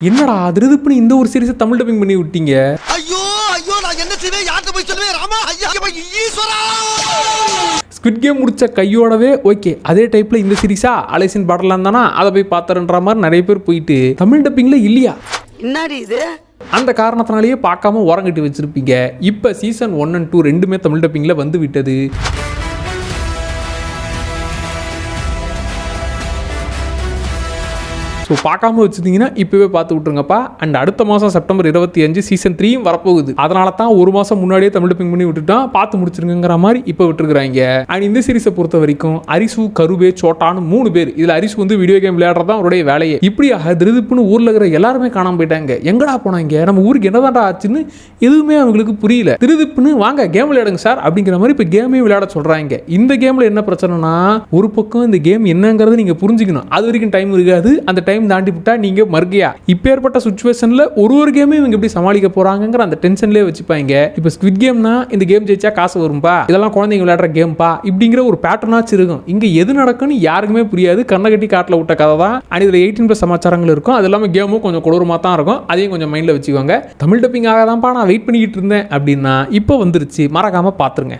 என்னடா திருதுப்புன்னு இந்த ஒரு சீரிஸை தமிழ் டப்பிங் பண்ணி விட்டீங்க? ஐயோ ஐயோ நான் என்ன செய்வேன்? யார்கிட்ட போய் சொல்லுவேன்? ராமா ஐயா ஈஸ்வரா! ஸ்குவிட் கேம் முடிச்ச கையோடவே ஓகே அதே டைப்ல இந்த சீரிஸா அலைசின் பாடலாம் தானா? அதை போய் பார்த்தறன்ற மாதிரி நிறைய பேர் போயிட்டு தமிழ் டப்பிங்ல இல்லையா? என்னடி இது? அந்த காரணத்தினாலேயே பார்க்காம உரங்கட்டி வச்சிருப்பீங்க. இப்போ சீசன் ஒன் அண்ட் டூ ரெண்டுமே தமிழ் டப்பிங்கில் வந்து விட்டது. ஸோ பார்க்காம வச்சுருந்தீங்கன்னா இப்போவே பார்த்து விட்ருங்கப்பா அண்ட் அடுத்த மாதம் செப்டம்பர் இருபத்தி அஞ்சு சீசன் த்ரீயும் வரப்போகுது. அதனால தான் ஒரு மாதம் முன்னாடியே தமிழ் டப்பிங் பண்ணி விட்டுட்டா பார்த்து முடிச்சிருங்கிற மாதிரி இப்போ விட்டுருக்குறாங்க. அண்ட் இந்த சீரிஸை பொறுத்த வரைக்கும் அரிசு கருவே சோட்டான்னு மூணு பேர். இதில் அரிசு வந்து வீடியோ கேம் விளையாடுறது தான் அவருடைய வேலையை. இப்படி திருதுப்புன்னு ஊரில் இருக்கிற எல்லாருமே காணாம போயிட்டாங்க. எங்கடா போனாங்க நம்ம ஊருக்கு என்னதான்டா ஆச்சுன்னு எதுவுமே அவங்களுக்கு புரியல. திருதுப்புன்னு வாங்க கேம் விளையாடுங்க சார் அப்படிங்கிற மாதிரி இப்போ கேமே விளையாட சொல்கிறாங்க இந்த கேமில் என்ன பிரச்சனைனா ஒரு பக்கம் இந்த கேம் என்னங்கிறது நீங்கள் புரிஞ்சுக்கணும். அது வரைக்கும் டைம் இருக்காது. அந்த டைம் தாண்டி விட்டா நீங்கள் மறுக்கியா? இப்போ ஏற்பட்ட சுச்சுவேஷனில் ஒரு ஒரு கேமே இவங்க எப்படி சமாளிக்க போகிறாங்கங்கிற அந்த டென்ஷன்லேயே வச்சுப்பாங்க. இப்போ ஸ்குவிட் கேம்னா இந்த கேம் ஜெயிச்சா காசு வரும்பா? இதெல்லாம் குழந்தைங்க விளையாடுற கேம்பா இப்படிங்கிற ஒரு பேட்டர்னாச்சும் இருக்கும். இங்கே எது நடக்கும்னு யாருக்குமே புரியாது. கண்ணை கட்டி காட்டில் விட்ட கதை தான் அண்ட் இதில் எயிட்டீன் ப்ளஸ் சமாச்சாரங்கள் இருக்கும். அது இல்லாமல் கேமும் கொஞ்சம் கொடூரமாக தான் இருக்கும். அதையும் கொஞ்சம் மைண்டில் வச்சுக்கோங்க. தமிழ் டப்பிங் ஆகாதான்ப்பா நான் வெயிட் பண்ணிக்கிட்டு இருந்தேன் அப்படின்னா இப்போ வந்துருச்சு. மறக்காமல் பார்த்துருங்க